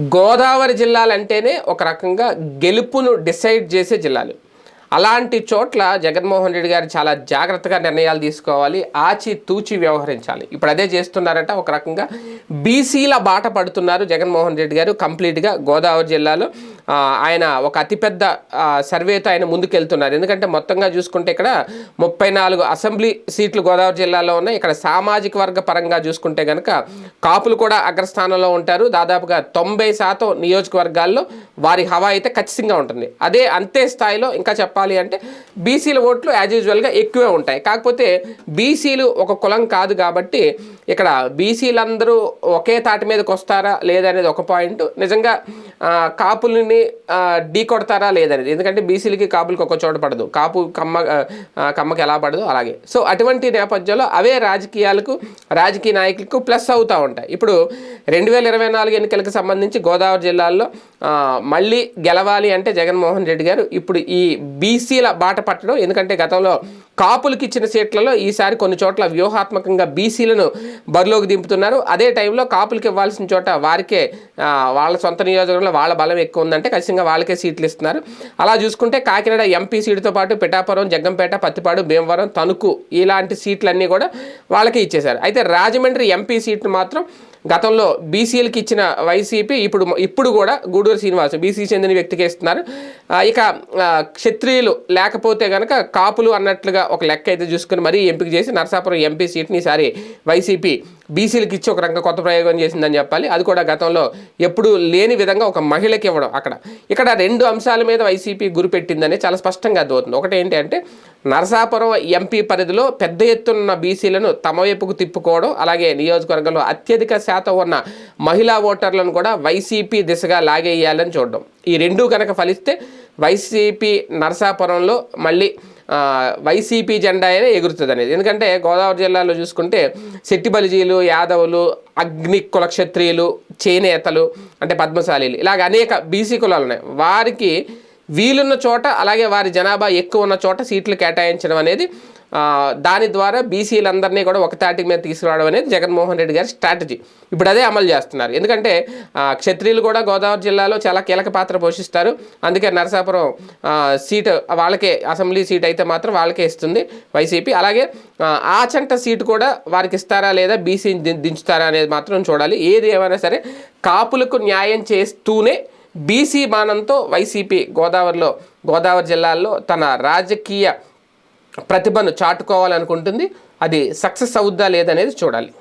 గోదావరి జిల్లాలు అంటేనే ఒక రకంగా గెలుపును డిసైడ్ చేసే జిల్లాలు. అలాంటి చోట్ల జగన్మోహన్ రెడ్డి గారు చాలా జాగ్రత్తగా నిర్ణయాలు తీసుకోవాలి ఆచి తూచి వ్యవహరించాలి. ఇప్పుడు అదే చేస్తున్నారట ఒక రకంగా బీసీల బాట పడుతున్నారు జగన్మోహన్ రెడ్డి గారు. కంప్లీట్గా గోదావరి జిల్లాలో ఆయన ఒక అతిపెద్ద సర్వేతో ఆయన ముందుకెళ్తున్నారు. ఎందుకంటే మొత్తంగా చూసుకుంటే ఇక్కడ ముప్పై నాలుగు అసెంబ్లీ సీట్లు గోదావరి జిల్లాలో ఉన్నాయి. ఇక్కడ సామాజిక వర్గ పరంగా చూసుకుంటే కనుక కాపులు కూడా అగ్రస్థానంలో ఉంటారు. దాదాపుగా తొంభై శాతం నియోజకవర్గాల్లో వారి హవా అయితే ఖచ్చితంగా ఉంటుంది. అదే అంతే స్థాయిలో ఇంకా చెప్పాలి అంటే బీసీల ఓట్లు యాజ్ యూజువల్గా ఎక్కువే ఉంటాయి. కాకపోతే బీసీలు ఒక కులం కాదు కాబట్టి ఇక్కడ బీసీలందరూ ఒకే తాటి మీదకి వస్తారా లేదనేది ఒక పాయింట్. నిజంగా కాపులని ఢీ కొడతారా లేదనేది. ఎందుకంటే బీసీలకి కాపులకి ఒక చోట పడదు. కాపు కమ్మ కమ్మకి ఎలా పడదు అలాగే. సో అటువంటి నేపథ్యంలో అవే రాజకీయాలకు రాజకీయ నాయకులకు ప్లస్ అవుతూ ఉంటాయి. ఇప్పుడు రెండు వేల ఇరవై నాలుగు ఎన్నికలకు సంబంధించి గోదావరి జిల్లాల్లో మళ్ళీ గెలవాలి అంటే జగన్మోహన్ రెడ్డి గారు ఇప్పుడు ఈ బీసీల బాట పట్టడం ఎందుకంటే గతంలో కాపులకు ఇచ్చిన సీట్లలో ఈసారి కొన్ని చోట్ల వ్యూహాత్మకంగా బీసీలను బరిలోకి దింపుతున్నారు. అదే టైంలో కాపులకి ఇవ్వాల్సిన చోట వారికే వాళ్ళ సొంత నియోజకవర్గంలో వాళ్ళ బలం ఎక్కువ ఉందంటే ఖచ్చితంగా వాళ్ళకే సీట్లు ఇస్తున్నారు. అలా చూసుకుంటే కాకినాడ ఎంపీ సీటుతో పాటు పిఠాపురం జగ్గంపేట పత్తిపాడు భీమవరం తణుకు ఇలాంటి సీట్లన్నీ కూడా వాళ్ళకే ఇచ్చేశారు. అయితే రాజమండ్రి ఎంపీ సీట్లు మాత్రం గతంలో బీసీఎల్కి ఇచ్చిన వైసీపీ ఇప్పుడు ఇప్పుడు కూడా గూడూరు శ్రీనివాస్ బీసీ చెందిన వ్యక్తికి ఇస్తున్నారు. ఇక క్షత్రియులు లేకపోతే కనుక కాపులు అన్నట్లుగా ఒక లెక్క అయితే చూసుకుని మరీ ఎంపిక చేసి నరసాపురం ఎంపీ సీట్ని ఈసారి వైసీపీ బీసీలకు ఇచ్చి ఒక రంగ కొత్త ప్రయోగం చేసిందని చెప్పాలి. అది కూడా గతంలో ఎప్పుడు లేని విధంగా ఒక మహిళకి ఇవ్వడం అక్కడ. ఇక్కడ రెండు అంశాల మీద వైసీపీ గురిపెట్టిందని చాలా స్పష్టంగా అర్థమవుతుంది. ఒకటి ఏంటి అంటే నరసాపురం ఎంపీ పరిధిలో పెద్ద ఎత్తున బీసీలను తమ వైపుకు తిప్పుకోవడం అలాగే నియోజకవర్గంలో అత్యధిక శాతం ఉన్న మహిళా ఓటర్లను కూడా వైసీపీ దిశగా లాగేయాలని చూడడం. ఈ రెండు కనుక ఫలిస్తే వైసీపీ నరసాపురంలో మళ్ళీ వైసీపీ జెండా అయినా ఎగురుతుంది అనేది ఎందుకంటే గోదావరి జిల్లాలో చూసుకుంటే శెట్టిబలిజీలు యాదవులు అగ్ని కులక్షత్రియులు చేనేతలు అంటే పద్మశాలీలు. ఇలాగ అనేక బీసీ కులాలు ఉన్నాయి. వారికి వీలున్న చోట అలాగే వారి జనాభా ఎక్కువ ఉన్న చోట సీట్లు కేటాయించడం అనేది దాని ద్వారా బీసీలందరినీ కూడా ఒక తాటి మీద తీసుకురావడం అనేది జగన్మోహన్ రెడ్డి గారి స్ట్రాటజీ. ఇప్పుడు అదే అమలు చేస్తున్నారు. ఎందుకంటే క్షత్రియులు కూడా గోదావరి జిల్లాలో చాలా కీలక పాత్ర పోషిస్తారు. అందుకే నరసాపురం సీటు వాళ్ళకే అసెంబ్లీ సీట్ అయితే మాత్రం వాళ్ళకే ఇస్తుంది వైసీపీ. అలాగే ఆచంట సీటు కూడా వారికి ఇస్తారా లేదా బీసీ దించుతారా అనేది మాత్రం చూడాలి. ఏది ఏమైనా సరే కాపులకు న్యాయం చేస్తూనే బీసీ బాణంతో వైసీపీ గోదావరిలో గోదావరి జిల్లాల్లో తన రాజకీయ ప్రతిభను చాటుకోవాలనుకుంటుంది. అది సక్సెస్ అవుద్దా లేదనేది చూడాలి.